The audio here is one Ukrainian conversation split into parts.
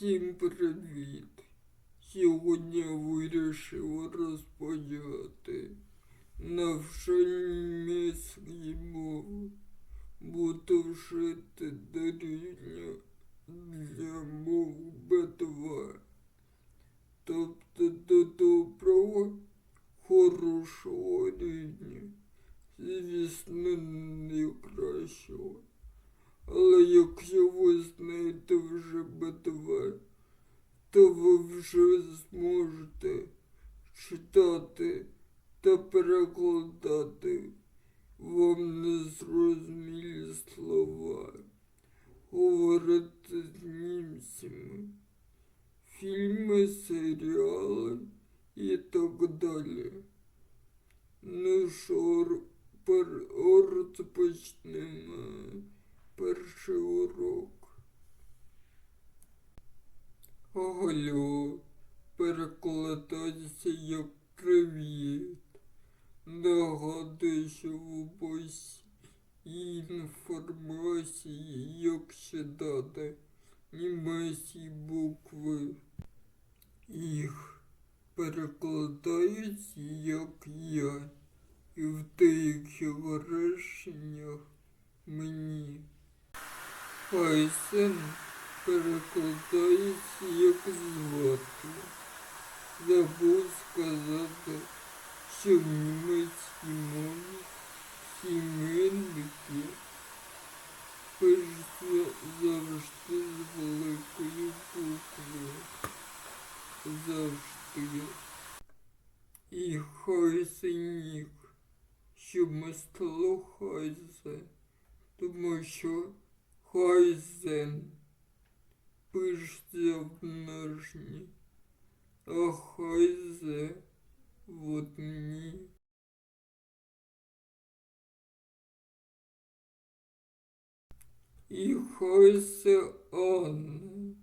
Всім привіт! Сьогодні вирішив розпочати навчання мови. Буду вчити до рівня для мов Б2. Тобто до доброго, хорошого рівня. Звісно, не кращого. Але якщо ви знаєте вже Б2, то ви вже зможете читати та перекладати вам незрозумілі слова, говорити з німцями, фільми, серіали і так далі. Ну що, пер- розпочнемо перший урок. Алло, перекладається як привіт. Нагадую, в описі інформації, як читати німецькі букви. Їх перекладають як я. І в деяких реченнях мені. Хайсен перекладається як звати. Забув сказати, що в німецькій мові іменники пишуться завжди з великої букви. Завжди. І хайсенік, щоб ми стало хайзе, тому що хайзен пишеться в множині, а хайзе в одній. І хайзе Анна.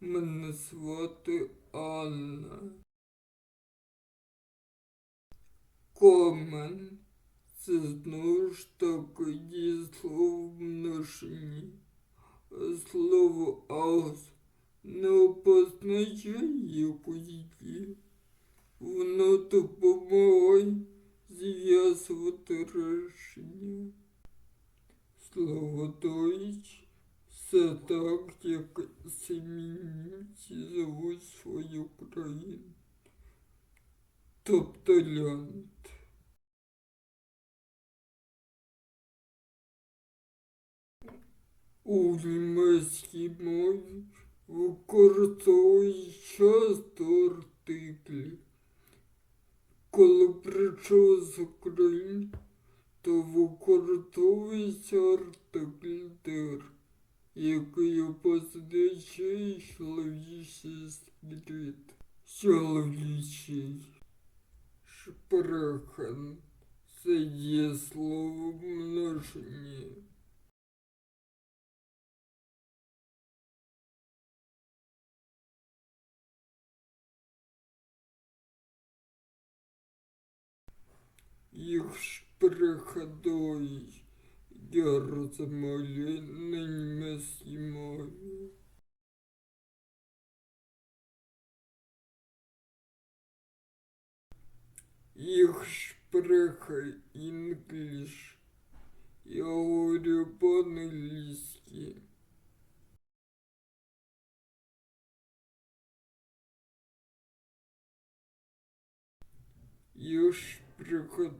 Мене звати Анна. Комен. Це знову ж таки дієслово в множині. А Слово аус не обозначає якусь дію. Воно допомагає зв'язувати речення. Слово Deutsch – це так, як самі німці зовуть свою країну. Тобто лянд. У німецькій мові використовують часто артиклі. Коли прийшов з України, то використовується артикль «дер», який обозначає чоловічий світ. Чоловічий. Шпрехан. Це є слово в Їх розмовляю на німецькій мові. Їх шпреха інгліш. Я говорю по-англійськи. Spreche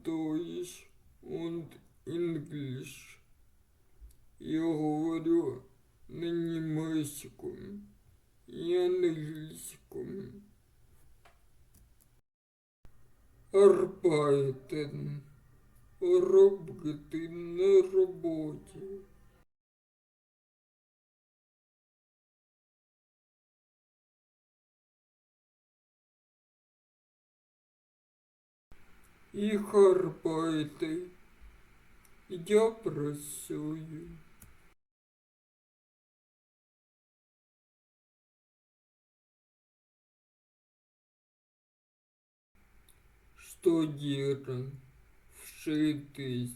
Deutsch und Englisch. Я говорю на німецькому і англійському. Arbeiten. Робити на роботі. Ich arbeite. Я працюю. Студіран. Вчитись.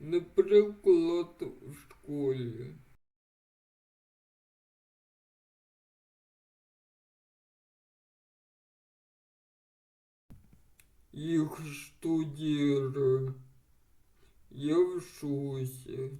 Наприклад, в школі. Их штудирую. Я в шоке.